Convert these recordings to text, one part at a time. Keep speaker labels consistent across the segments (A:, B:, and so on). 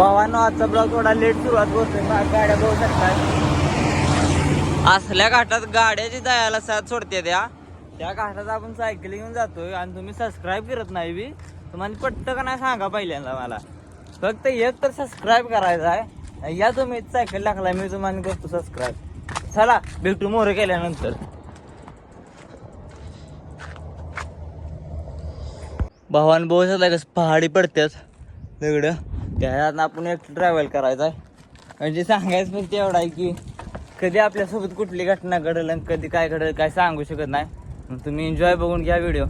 A: भावानं आजचा ब्लॉग थोडा लेट सुरुवात होते गाड्या बघू शकतात असल्या घाटात गाड्याची जायला साथ सोडते त्या. त्या घाटात आपण सायकल घेऊन जातोय आणि तुम्ही सबस्क्राईब करत नाही बी तुम्हाला पटतं का नाही सांगा पहिल्यांदा मला. फक्त एक तर सबस्क्राईब करायचं आहे. या तुम्ही सायकल टाकला मी तुम्हाला करतो सबस्क्राईब चला भेटू मोरे केल्यानंतर. भावान भाऊ कसं पहाडी पडतात दगडं त्यात आपण एक ट्रॅव्हल करायचा आहे. म्हणजे सांगायचं फक्त एवढं आहे की कधी आपल्यासोबत कुठली घटना घडेल आणि कधी काय घडेल काय सांगू शकत नाही. मग तुम्ही एन्जॉय बघून घ्या व्हिडिओ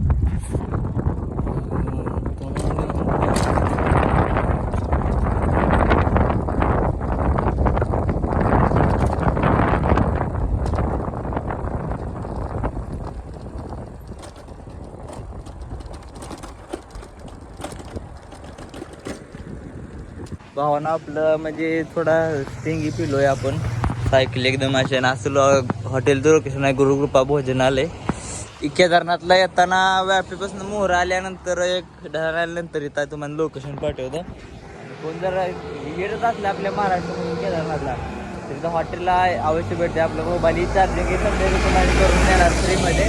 A: भावानं आपलं म्हणजे थोडा स्टिंगी पिलोय आपण. सायकल एकदम असे ना असं हॉटेल लोकेशन आहे गुरुकृपा भोजनालय. केदारनाथला येताना व्यापीपासून मोहर आल्यानंतर एक ढार आल्यानंतर येतात तुम्हाला लोकेशन पाठवतं. कोण जर येतच असलं आपल्या महाराष्ट्रामधून केदारनाथला तर हॉटेलला अवश्य भेटते आपलं मोबाईल चार्जिंग हे समजा तुम्हाला करून देणार फ्रीमध्ये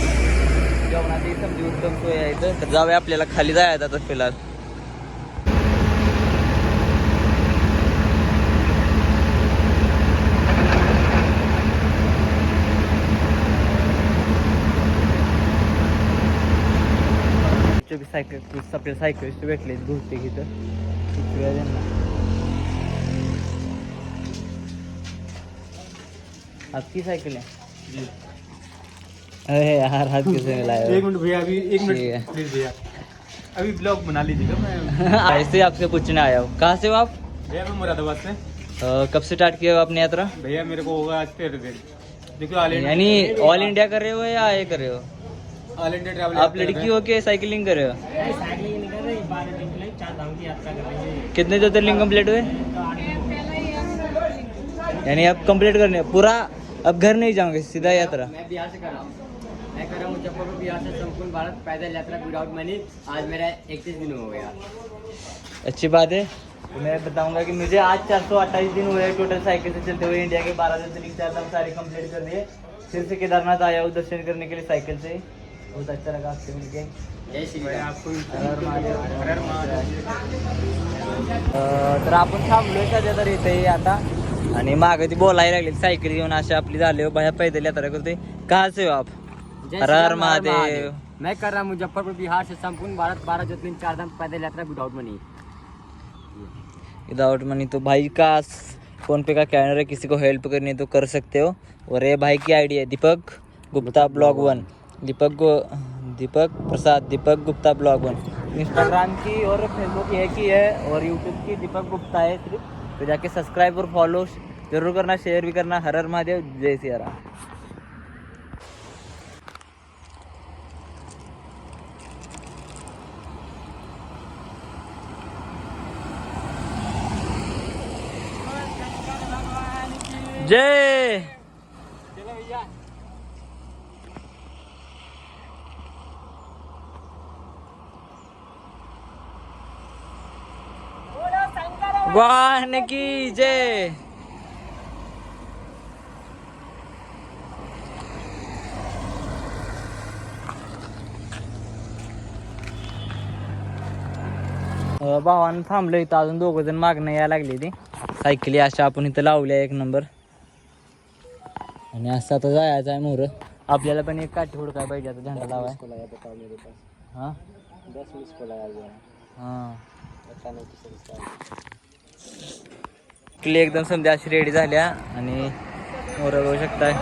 A: जेवणाची समजी उत्तम सोय आहे तर जाऊया आपल्याला खाली जायचं आता फिलहाल आपल्या सायकलिस्ट भेटले बहुतेक इथं. वेळा त्यांना आपकी सायकल आहे. अरे यार हाथ किसने मिलाया
B: एक मिनट भैया अभी एक मिनट प्लीज़ भैया. अभी ब्लॉग बना लीजिएगा मैं।
A: ऐसे आपसे पूछने आया हूँ। कहाँ से हो आप?
B: भैया मैं मुरादाबाद से।
A: अ, कब से स्टार्ट किया हो आपने यात्रा?
B: भैया मेरे को होगा आज तेरह दिन। इंडिया
A: यानी ऑल इंडिया कर रहे हो या ये कर रहे हो?
B: ऑल इंडिया ट्रैवल
A: आप लड़की हो। के साइकिलिंग कर रहे हो? कितने ज्योतिर्लिंग कंप्लीट हुए? यानी अब कंप्लीट करने पूरा अब घर नहीं जाओगे सीधा यात्रा?
C: मैं बिहार से कर रहा हूँ। मैं कर रहा हूँ मुजफ्फरपुर बिहार से संपूर्ण भारत पैदल यात्रा विदाउट मनी आज मेरा इकतीस दिन हो गया।
A: अच्छी बात है। मैं बताऊँगा कि मुझे आज चार सौ अट्ठाईस दिन हुए टोटल साइकिल से चलते हुए इंडिया के बारह ज्योतिर्लिंग चार धाम सारे कंप्लीट कर दिए। फिर से केदारनाथ आया हूँ दर्शन करने के लिए साइकिल से। बहुत अच्छा लगा आपसे मिलके
C: जय श्री
B: आपको
A: तर आपण थांबलोय सध्या तर इथे आता. आणि मागे ती बोलायला लागली सायकल घेऊन अशी आपली झाली हो बाया पैदल यात्रा करते कहा से हो आप?
C: जय
A: हर
C: श्री
A: हर
C: राम,
A: महादेव.
C: मैं कर रहा हूँ मुजफ्फरपुर बिहार से संपूर्ण भारत बारह ज्योतिर्लिंग चार धाम पैदल यात्रा विदाउट मनी।
A: विदाउट मनी तो भाई का फोन पे का कैनर है किसी को हेल्प करनी है तो कर सकते हो. और ये भाई की आईडी है दीपक गुप्ता ब्लॉग वन दीपक गो- Deepak Prasad Deepak Gupta blog one. Instagram की और फेसबुक की एक ही है और यूट्यूब की दीपक गुप्ता है सिर्फ़। तो जाके सब्सक्राइब और फॉलो ज़रूर करना शेयर भी करना। हर हर महादेव जय सिया राम। जय! वाहन की जय। भावानं थांबलं इथं अजून दोघं जण मागणं यायला लागली ती. सायकली अशा आपण इथं लावल्या एक नंबर. आणि असं आता जायचं आहे मोर. आपल्याला पण एक काठी काय पाहिजे आता झेंडा लावाय. हा? हा. किल्ली एकदम समजा अशी रेडी झाल्या आणि मोर बघू शकताय.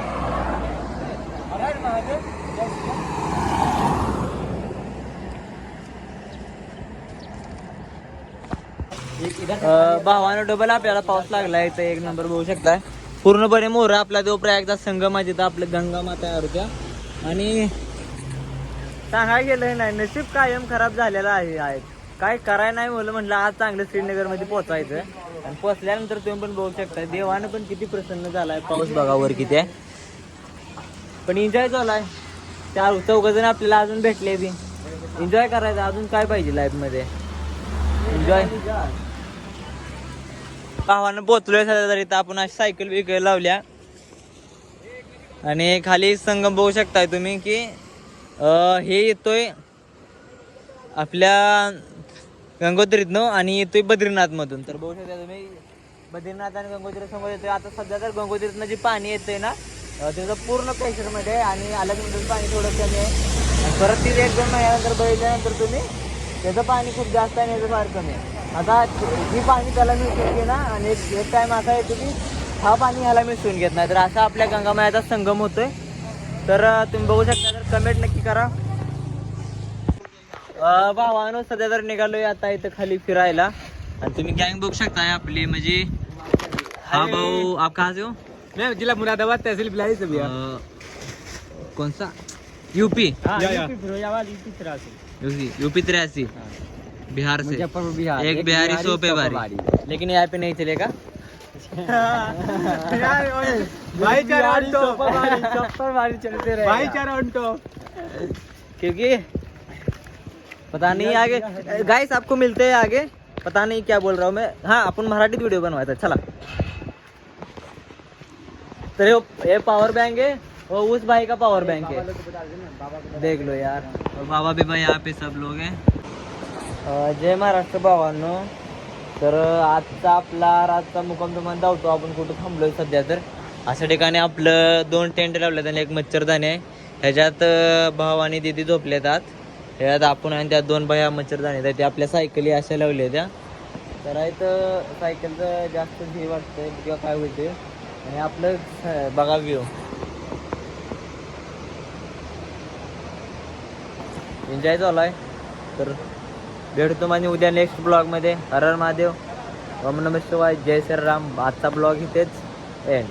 A: भावानं डबल आपल्याला पाऊस लागलाय तर एक नंबर बघू शकताय. पूर्णपणे मोर आपला जो प्रयागचा संगम आहे तिथं आपलं गंगा माता आरोग्या. होत्या आणि सांगाय गेलं नाही नशीब कायम खराब झालेला आहे आहेत. काय कराय नाही म्हणलं म्हटलं आज चांगलं श्रीनगरमध्ये पोहोचायचं. आणि पोहोचल्यानंतर तुम्ही पण बघू शकता देवानं पण किती प्रसन्न झालाय. पाऊस बघावर किती आहे. पण एन्जॉय झालाय. चार चौघ जण आपल्याला अजून भेटले बी. एन्जॉय करायचं अजून काय पाहिजे लाईफमध्ये? एन्जॉय भावानं पोचलोय सध्या तरी तर आपण अशी सायकल बिकल लावल्या. आणि खाली संगम बघू शकताय तुम्ही की हे येतोय आपल्या गंगोत्रीतनं आणि येतोय बद्रीनाथ मधून तर बघू शकता तुम्ही बद्रीनाथ आणि गंगोत्री समोर येतोय. आता सध्या तर गंगोत्रीतनं जे पाणी येतंय ना त्याचं पूर्ण प्रेशरमध्ये आहे आणि अलगनंतर पाणी थोडं कमी आहे. परत तिथे एक दोन महिन्यानंतर बघितल्यानंतर तुम्ही त्याचं पाणी खूप जास्त आहे आणि याचं फार कमी आहे. आता ही पाणी त्याला मिसळून घे ना आणि एक एक टाइम असा येतो की हा पाणी ह्याला मिसळून घेत नाही. तर असा आपल्या गंगामायाचा संगम होतोय. तर तुम्ही बघू शकता तर कमेंट नक्की करा. भावानो सध्या तर निघालोय आता इथं खाली फिरायला. आणि तुम्ही गँग बघू शकताय आपली म्हणजे हा भाऊ आप कहा से हो?
B: मैं जिला मुरादाबाद तहसील बिलाई से भैया
A: कौन सा यूपी।
C: यूपी तिरासी
A: यूपी यूपी तिरासी बिहार से
C: बिहार.
A: एक बिहारी सौ पे बारी. लेकिन यहाँ पे नहीं चलेगा
B: भाईचारा ऑन टॉप
C: बारी चलते रहे.
B: भाईचारा ऑन टॉप
A: क्योंकि पता नहीं आगे। गाइस आपको मिलते हैं आगे। पता नहीं क्या बोल रहा हूँ मैं। हाँ अपन मराठीत व्हिडिओ बनवायचा चला। तर हे- पावर बँक बैंक है वो उस भाई का पावर बैंक है। देख लो यार। और बाबा भी भाई यहाँ पे सब लोग हैं। जय महाराष्ट्र भावांनो। तर आजचा आपला रातचा मुकाम तुम्हाला धावतो आपण कुठं थांबलोय सध्या तर? अशा ठिकाणी आपलं दोन टेंट लावले आणि एक मच्छरदाणी आहे. ह्याच्यात भाव आणि दिदी झोपलेत आत ह्याच्यात आपण आणि त्यात दोन बाया मच्छरदाणी आहेत. त्या आपल्या सायकली अशा लावल्या त्या. तर सायकलचं जास्त हे वाटतंय किंवा काय होते आणि आपलं बघा व्ह्यू एन्जॉय झालाय. आहे तर भेटतो म्हणजे उद्या नेक्स्ट ब्लॉगमध्ये हर हर महादेव. ओम नमः शिवाय. जय श्रीराम. आजचा ब्लॉग इथेच एंड